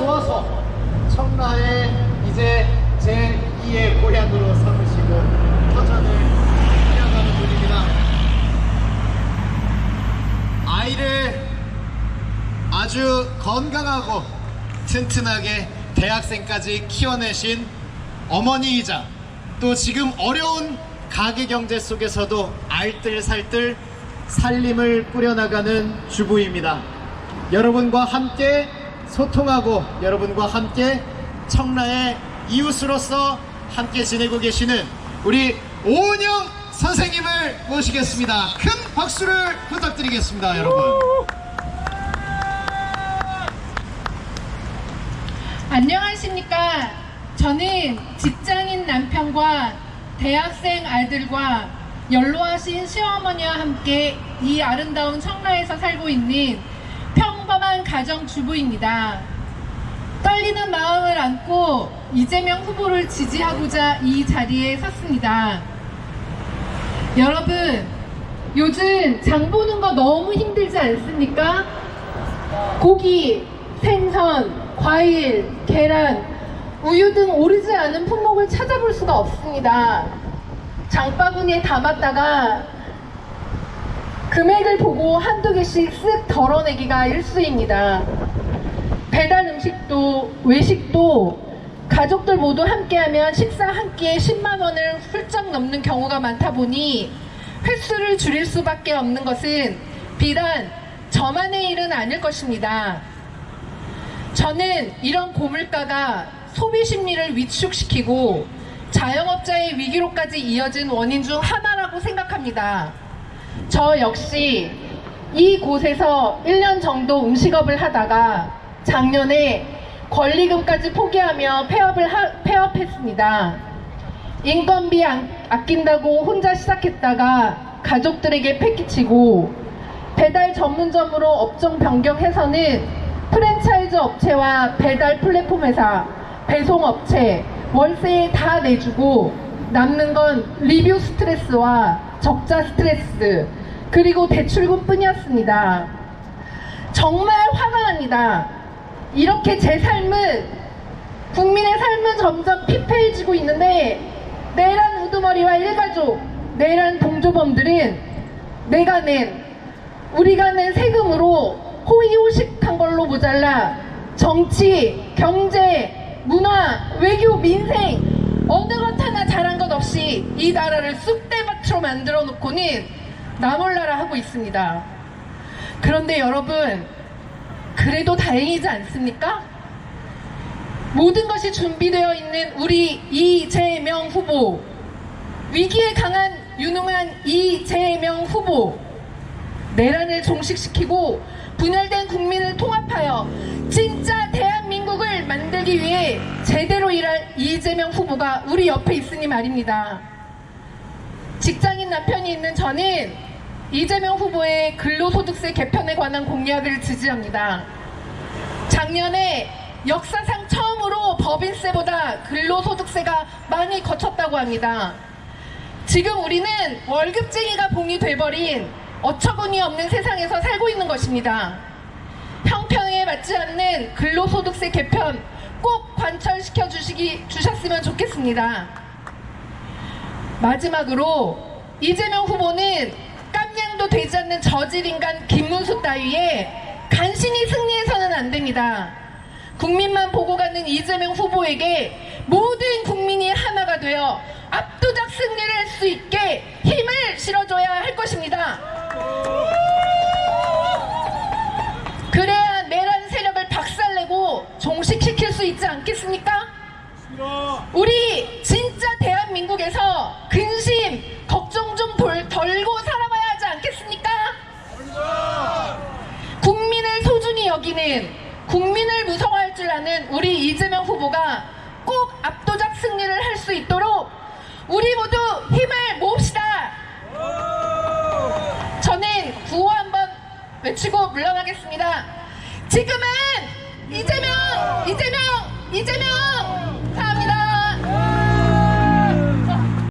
좋아서 청라에 이제 제2의 고향으로 삼으시고 터전을 이어가는 분입니다. 아이를 아주 건강하고 튼튼하게 대학생까지 키워내신 어머니이자 또 지금 어려운 가계 경제 속에서도 알뜰살뜰 살림을 꾸려나가는 주부입니다. 여러분과 함께 소통하고 여러분과 함께 청라의 이웃으로서 함께 지내고 계시는 우리 오은영 선생님을 모시겠습니다. 큰 박수를 부탁드리겠습니다, 여러분. 안녕하십니까. 저는 직장인 남편과 대학생 아들과 연로하신 시어머니와 함께 이 아름다운 청라에서 살고 있는 평범한 가정주부입니다. 떨리는 마음을 안고 이재명 후보를 지지하고자 이 자리에 섰습니다. 여러분, 요즘 장 보는 거 너무 힘들지 않습니까? 고기, 생선, 과일, 계란, 우유 등 오르지 않은 품목을 찾아볼 수가 없습니다. 장바구니에 담았다가 금액을 보고 한두 개씩 쓱 덜어내기가 일수입니다. 배달 음식도 외식도 가족들 모두 함께하면 식사 한 끼에 10만 원을 훌쩍 넘는 경우가 많다 보니 횟수를 줄일 수밖에 없는 것은 비단 저만의 일은 아닐 것입니다. 저는 이런 고물가가 소비 심리를 위축시키고 자영업자의 위기로까지 이어진 원인 중 하나라고 생각합니다. 저 역시 이곳에서 1년 정도 음식업을 하다가 작년에 권리금까지 포기하며 폐업을 하- 폐업했습니다. 인건비 안- 아낀다고 혼자 시작했다가 가족들에게 패기치고 배달 전문점으로 업종 변경해서는 프랜차이즈 업체와 배달 플랫폼 회사, 배송 업체, 월세 다 내주고 남는 건 리뷰 스트레스와 적자 스트레스 그리고 대출금 뿐이었습니다. 정말 화가 납니다. 이렇게 제 삶은 국민의 삶은 점점 피폐해지고 있는데 내란 우두머리와 일가족, 내란 동조범들은 내가 낸 우리가 낸 세금으로 호의호식한 걸로 모자라 정치, 경제, 문화, 외교, 민생 어느 것 하나 잘한 것 없이 이 나라를 쑥대밭으로 만들어 놓고는 나몰라라 하고 있습니다. 그런데 여러분 그래도 다행이지 않습니까? 모든 것이 준비되어 있는 우리 이재명 후보 위기에 강한 유능한 이재명 후보 내란을 종식시키고 분열된 국민을 통합하여 진짜 만들기 위해 제대로 일할 이재명 후보가 우리 옆에 있으니 말입니다. 직장인 남편이 있는 저는 이재명 후보의 근로소득세 개편에 관한 공약을 지지합니다. 작년에 역사상 처음으로 법인세보다 근로소득세가 많이 거쳤다고 합니다. 지금 우리는 월급쟁이가 봉이 돼버린 어처구니 없는 세상에서 살고 있는 것입니다. 형 평에 맞지 않는 근로소득세 개편 꼭 관철시켜 주시기 주셨으면 좋겠습니다. 마지막으로 이재명 후보는 깜냥도 되지 않는 저질인간 김문수 따위에 간신히 승리해서는 안 됩니다. 국민만 보고 가는 이재명 후보에게 모든 국민이 하나가 되어 압도적 승리를 할 수 있게 종식시킬 수 있지 않겠습니까? 우리 진짜 대한민국에서 근심, 걱정 좀 덜, 덜고 살아봐야 하지 않겠습니까? 국민을 소중히 여기는 국민을 무서워할 줄 아는 우리 이재명 후보가 꼭 압도적 승리를 할 수 있도록 우리 모두 힘을 모읍시다. 저는 구호 한번 외치고 물러나겠습니다. 지금은 이재명, 이재명, 이재명! 감사합니다.